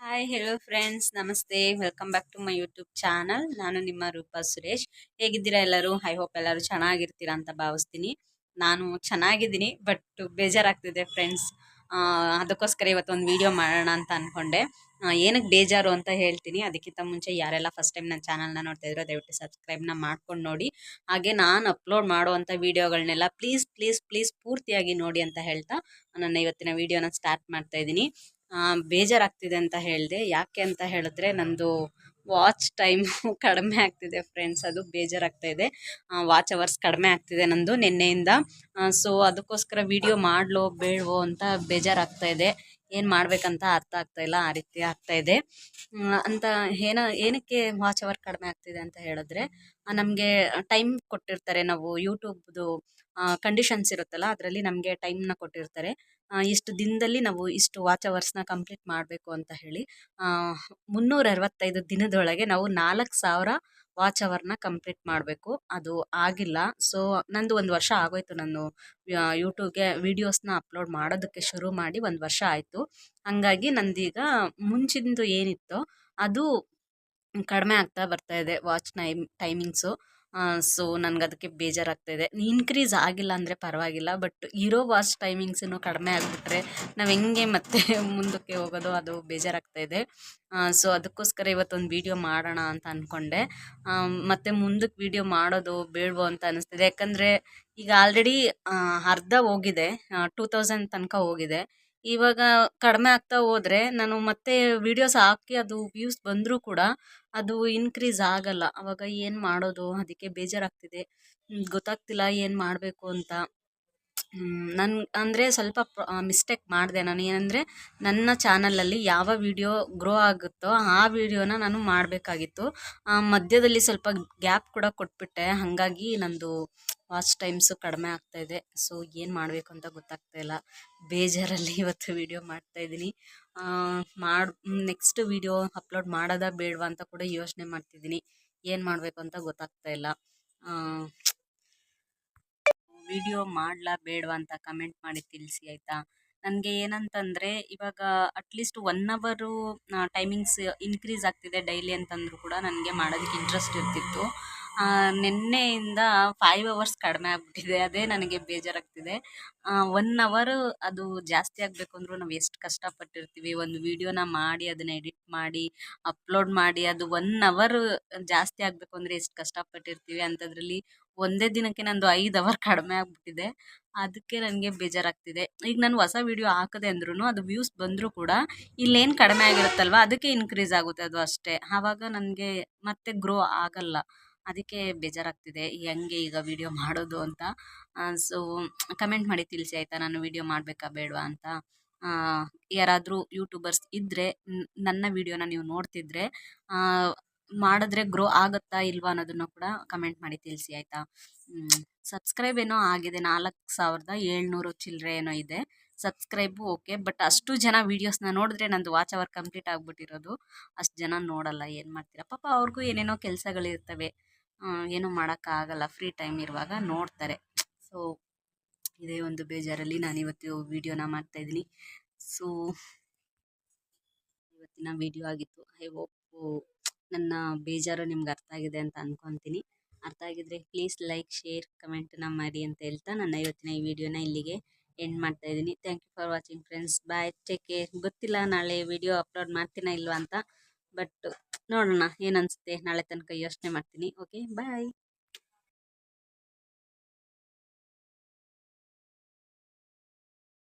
Hi hello friends ನಮಸ್ತೆ welcome back to my YouTube channel ನಾನು ನಿಮ್ಮ ರೂಪಾ ಸುರೇಶ್. ಹೇಗಿದ್ದೀರಾ ಎಲ್ಲರೂ? ಐ ಹೋಪ್ ಎಲ್ಲರೂ ಚೆನ್ನಾಗಿರ್ತೀರಾ ಅಂತ ಭಾವಿಸ್ತೀನಿ. ನಾನು ಚೆನ್ನಾಗಿದ್ದೀನಿ ಬಟ್ ಬೇಜಾರಾಗ್ತಿದೆ ಫ್ರೆಂಡ್ಸ್ ಅದಕ್ಕೋಸ್ಕರ ಇವತ್ತು ಒಂದು ವಿಡಿಯೋ ಮಾಡೋಣ ಅಂತ ಅಂದ್ಕೊಂಡೆ ಏನಕ್ಕೆ ಬೇಜಾರು ಅಂತ ಹೇಳ್ತೀನಿ. ಅದಕ್ಕಿಂತ ಮುಂಚೆ ಯಾರೆಲ್ಲ ಫಸ್ಟ್ ಟೈಮ್ ನನ್ನ ಚಾನಲ್ನ ನೋಡ್ತಾ ಇದ್ರೋ, ದಯವಿಟ್ಟು ಸಬ್ಸ್ಕ್ರೈಬ್ನ ಮಾಡ್ಕೊಂಡು ನೋಡಿ. ಹಾಗೆ ನಾನು ಅಪ್ಲೋಡ್ ಮಾಡುವಂಥ ವೀಡಿಯೋಗಳನ್ನೆಲ್ಲ ಪ್ಲೀಸ್ ಪ್ಲೀಸ್ ಪ್ಲೀಸ್ ಪೂರ್ತಿಯಾಗಿ ನೋಡಿ ಅಂತ ಹೇಳ್ತಾ ನನ್ನ ಇವತ್ತಿನ ವೀಡಿಯೋನ ಸ್ಟಾರ್ಟ್ ಮಾಡ್ತಾ ಇದ್ದೀನಿ. ಬೇಜಾರಾಗ್ತಿದೆ ಅಂತ ಹೇಳಿದೆ. ಯಾಕೆ ಅಂತ ಹೇಳಿದ್ರೆ ನಂದು ವಾಚ್ ಟೈಮ್ ಕಡಿಮೆ ಆಗ್ತಿದೆ ಫ್ರೆಂಡ್ಸ್ ಅದು ಬೇಜಾರಾಗ್ತಾ ಇದೆ. ವಾಚ್ ಅವರ್ಸ್ ಕಡಿಮೆ ಆಗ್ತಿದೆ ನಂದು ನಿನ್ನೆಯಿಂದ. ಸೊ ಅದಕ್ಕೋಸ್ಕರ ವಿಡಿಯೋ ಮಾಡಲೋ ಬೇಡವೋ ಅಂತ ಬೇಜಾರಾಗ್ತಾ ಇದೆ. ಏನು ಮಾಡಬೇಕಂತ ಅರ್ಥ ಆಗ್ತಾ ಇಲ್ಲ. ಆ ರೀತಿ ಆಗ್ತಾ ಇದೆ. ಅಂತ ಏನ, ಏನಕ್ಕೆ ವಾಚ್ ಅವರ್ ಕಡಿಮೆ ಆಗ್ತಿದೆ ಅಂತ ಹೇಳಿದ್ರೆ ನಮಗೆ ಟೈಮ್ ಕೊಟ್ಟಿರ್ತಾರೆ ನಾವು ಯೂಟ್ಯೂಬ್ದು ಕಂಡೀಷನ್ಸ್ ಇರುತ್ತಲ್ಲ, ಅದರಲ್ಲಿ ನಮಗೆ ಟೈಮ್ನ ಕೊಟ್ಟಿರ್ತಾರೆ. ಇಷ್ಟು ದಿನದಲ್ಲಿ ನಾವು ಇಷ್ಟು ವಾಚ್ ಅವರ್ಸ್ನ ಕಂಪ್ಲೀಟ್ ಮಾಡಬೇಕು ಅಂತ ಹೇಳಿ ಮುನ್ನೂರ ಅರವತ್ತೈದು ದಿನದೊಳಗೆ ನಾವು ನಾಲ್ಕು ಸಾವಿರ ವಾಚ್ ಅವರ್ನ ಕಂಪ್ಲೀಟ್ ಮಾಡಬೇಕು. ಅದು ಆಗಿಲ್ಲ. ಸೊ, ನಂದು ಒಂದು ವರ್ಷ ಆಗೋಯ್ತು ನಾನು ಯೂಟ್ಯೂಬ್ಗೆ ವೀಡಿಯೋಸ್ನ ಅಪ್ಲೋಡ್ ಮಾಡೋದಕ್ಕೆ ಶುರು ಮಾಡಿ ಒಂದು ವರ್ಷ ಆಯಿತು. ಹಾಗಾಗಿ ನಂದೀಗ ಮುಂಚಿಂದು ಏನಿತ್ತೋ, ಅದು ಕಡಿಮೆ ಆಗ್ತಾ ಬರ್ತಾ ಇದೆ ವಾಚ್ ಟೈಮ್, ಟೈಮಿಂಗ್ಸು. ಸೊ ನನಗೆ ಅದಕ್ಕೆ ಬೇಜಾರಾಗ್ತಾ ಇದೆ ಇನ್ಕ್ರೀಸ್ ಆಗಿಲ್ಲ ಅಂದರೆ ಪರವಾಗಿಲ್ಲ ಬಟ್ ಇರೋ ವಾಚ್ ಟೈಮಿಂಗ್ಸೂ ಕಡಿಮೆ ಆಗಿಬಿಟ್ರೆ ನಾವು ಹೆಂಗೆ ಮತ್ತೆ ಮುಂದಕ್ಕೆ ಹೋಗೋದು ಅದು ಬೇಜಾರಾಗ್ತಾ ಇದೆ ಸೊ ಅದಕ್ಕೋಸ್ಕರ ಇವತ್ತೊಂದು ವೀಡಿಯೋ ಮಾಡೋಣ ಅಂತ ಅಂದ್ಕೊಂಡೆ ಮತ್ತು ಮುಂದಕ್ಕೆ ವೀಡಿಯೋ ಮಾಡೋದು ಬೇಡವೋ ಅಂತ ಅನ್ನಿಸ್ತಿದೆ ಯಾಕಂದರೆ ಈಗ ಆಲ್ರೆಡಿ ಅರ್ಧ ಹೋಗಿದೆ ಟೂ ತೌಸಂಡ್ ತನಕ ಹೋಗಿದೆ. ಇವಾಗ ಕಡಿಮೆ ಆಗ್ತಾ ಹೋದರೆ ನಾನು ಮತ್ತೆ ವೀಡಿಯೋಸ್ ಹಾಕಿ ಅದು ವ್ಯೂಸ್ ಬಂದರೂ ಕೂಡ ಅದು ಇನ್ಕ್ರೀಸ್ ಆಗಲ್ಲ. ಅವಾಗ ಏನು ಮಾಡೋದು? ಅದಕ್ಕೆ ಬೇಜಾರಾಗ್ತಿದೆ. ಗೊತ್ತಾಗ್ತಿಲ್ಲ ಏನು ಮಾಡಬೇಕು ಅಂತ. ನನ್ನ ಅಂದರೆ ಸ್ವಲ್ಪ ಮಿಸ್ಟೇಕ್ ಮಾಡಿದೆ ನಾನು. ಏನಂದರೆ ನನ್ನ ಚಾನಲಲ್ಲಿ ಯಾವ ವಿಡಿಯೋ ಗ್ರೋ ಆಗುತ್ತೋ ಆ ವಿಡಿಯೋನ ನಾನು ಮಾಡಬೇಕಾಗಿತ್ತು. ಮಧ್ಯದಲ್ಲಿ ಸ್ವಲ್ಪ ಗ್ಯಾಪ್ ಕೂಡ ಕೊಟ್ಬಿಟ್ಟೆ. ಹಾಗಾಗಿ ನಂದು ವಾಚ್ ಟೈಮ್ಸು ಕಡಿಮೆ ಆಗ್ತಾ ಇದೆ. ಸೊ ಏನು ಮಾಡಬೇಕು ಅಂತ ಗೊತ್ತಾಗ್ತಾ ಇಲ್ಲ. ಬೇಜಾರಲ್ಲಿ ಇವತ್ತು ವಿಡಿಯೋ ಮಾಡ್ತಾ ಇದ್ದೀನಿ. ಮಾಡಿ ನೆಕ್ಸ್ಟ್ ವೀಡಿಯೋ ಅಪ್ಲೋಡ್ ಮಾಡೋದಾ ಬೇಡವಾ ಅಂತ ಕೂಡ ಯೋಚನೆ ಮಾಡ್ತಿದ್ದೀನಿ. ಏನು ಮಾಡಬೇಕು ಅಂತ ಗೊತ್ತಾಗ್ತಾ ಇಲ್ಲ. ವಿಡಿಯೋ ಮಾಡಲಾ ಬೇಡವಾ ಅಂತ ಕಮೆಂಟ್ ಮಾಡಿ ತಿಳಿಸಿ ಆಯಿತಾ? ನನಗೆ ಏನಂತಂದರೆ, ಇವಾಗ ಅಟ್ಲೀಸ್ಟ್ ಒನ್ ಅವರು ಟೈಮಿಂಗ್ಸ್ ಇನ್ಕ್ರೀಸ್ ಆಗ್ತಿದೆ ಡೈಲಿ ಅಂತಂದರೂ ಕೂಡ ನನಗೆ ಮಾಡೋದಕ್ಕೆ ಇಂಟ್ರೆಸ್ಟ್ ಇರ್ತಿತ್ತು. ನಿನ್ನೆಯಿಂದ ಫೈವ್ ಅವರ್ಸ್ ಕಡಿಮೆ ಆಗ್ಬಿಟ್ಟಿದೆ. ಅದೇ ನನಗೆ ಬೇಜಾರಾಗ್ತಿದೆ. ಒನ್ ಅವರು ಅದು ಜಾಸ್ತಿ ಆಗಬೇಕು ಅಂದರೂ ನಾವು ಎಷ್ಟು ಕಷ್ಟಪಟ್ಟಿರ್ತೀವಿ. ಒಂದು ವಿಡಿಯೋನ ಮಾಡಿ, ಅದನ್ನ ಎಡಿಟ್ ಮಾಡಿ ಅಪ್ಲೋಡ್ ಮಾಡಿ, ಅದು ಒನ್ ಅವರು ಜಾಸ್ತಿ ಆಗಬೇಕು ಅಂದರೆ ಎಷ್ಟು ಕಷ್ಟಪಟ್ಟಿರ್ತೀವಿ ಅಂಥದ್ರಲ್ಲಿ ಒಂದೇ ದಿನಕ್ಕೆ ನಂದು ಐದು ಅವರ್ ಕಡಿಮೆ ಆಗಿಬಿಟ್ಟಿದೆ. ಅದಕ್ಕೆ ನನಗೆ ಬೇಜಾರಾಗ್ತಿದೆ. ಈಗ ನಾನು ಹೊಸ ವೀಡಿಯೋ ಹಾಕದೆ ಅಂದ್ರೂ ಅದು ವ್ಯೂಸ್ ಬಂದರೂ ಕೂಡ ಇಲ್ಲೇನು ಕಡಿಮೆ ಆಗಿರುತ್ತಲ್ವ? ಅದಕ್ಕೆ ಇನ್ಕ್ರೀಸ್ ಆಗುತ್ತೆ ಅದು ಅಷ್ಟೇ. ಆವಾಗ ನನಗೆ ಮತ್ತೆ ಗ್ರೋ ಆಗಲ್ಲ. ಅದಕ್ಕೆ ಬೇಜಾರಾಗ್ತಿದೆ ಹೆಂಗೆ ಈಗ ವೀಡಿಯೋ ಮಾಡೋದು ಅಂತ. ಸೊ, ಕಮೆಂಟ್ ಮಾಡಿ ತಿಳಿಸಿ ಆಯಿತಾ, ನಾನು ವಿಡಿಯೋ ಮಾಡಬೇಕಾ ಬೇಡವಾ ಅಂತ. ಯಾರಾದರೂ ಯೂಟ್ಯೂಬರ್ಸ್ ಇದ್ದರೆ ನನ್ನ ವೀಡಿಯೋನ ನೀವು ನೋಡ್ತಿದ್ರೆ ಮಾಡಿದ್ರೆ ಗ್ರೋ ಆಗುತ್ತಾ ಇಲ್ವಾ ಅನ್ನೋದನ್ನು ಕೂಡ ಕಮೆಂಟ್ ಮಾಡಿ ತಿಳಿಸಿ ಆಯಿತಾ. ಸಬ್ಸ್ಕ್ರೈಬ್ ಏನೋ ಆಗಿದೆ, ನಾಲ್ಕು ಸಾವಿರದ ಏಳ್ನೂರು ಚಿಲ್ಲರೆ ಏನೋ ಇದೆ. ಸಬ್ಸ್ಕ್ರೈಬು ಓಕೆ, ಬಟ್ ಅಷ್ಟು ಜನ ವೀಡಿಯೋಸ್ನ ನೋಡಿದ್ರೆ ನಂದು ವಾಚ್ ಅವರ್ ಕಂಪ್ಲೀಟ್ ಆಗಿಬಿಟ್ಟಿರೋದು. ಅಷ್ಟು ಜನ ನೋಡಲ್ಲ, ಏನು ಮಾಡ್ತೀರಾ? ಪಾಪ ಅವ್ರಿಗೂ ಏನೇನೋ ಕೆಲಸಗಳಿರ್ತವೆ. ಏನೂ ಮಾಡೋಕ್ಕಾಗಲ್ಲ. ಫ್ರೀ ಟೈಮ್ ಇರುವಾಗ ನೋಡ್ತಾರೆ. ಸೊ ಇದೇ ಒಂದು ಬೇಜಾರಲ್ಲಿ ನಾನು ಇವತ್ತು ವೀಡಿಯೋನ ಮಾಡ್ತಾಯಿದ್ದೀನಿ. ಸೊ ಇವತ್ತಿನ ವೀಡಿಯೋ ಆಗಿತ್ತು. ಐ ಹೋಪ್ ನನ್ನ ಬೇಜಾರು ನಿಮ್ಗೆ ಅರ್ಥ ಆಗಿದೆ ಅಂತ ಅಂದ್ಕೊತೀನಿ ಅರ್ಥ ಆಗಿದ್ರೆ ಪ್ಲೀಸ್ ಲೈಕ್ ಶೇರ್ ಕಮೆಂಟನ್ನ ಮಾಡಿ ಅಂತ ಹೇಳ್ತಾ ನನ್ನ ಇವತ್ತಿನ ಈ ವಿಡಿಯೋನ ಇಲ್ಲಿಗೆ ಎಂಡ್ ಮಾಡ್ತಾ ಇದ್ದೀನಿ thank you for watching friends bye take care ಗೊತ್ತಿಲ್ಲ ನಾಳೆ ವಿಡಿಯೋ ಅಪ್ಲೋಡ್ ಮಾಡ್ತೀನ ಇಲ್ವಾ ಅಂತ ಬಟ್ ನೋಡೋಣ ಏನು ಅನಿಸುತ್ತೆ ನಾಳೆ ತನಕ ಯೋಚನೆ ಮಾಡ್ತೀನಿ. Okay bye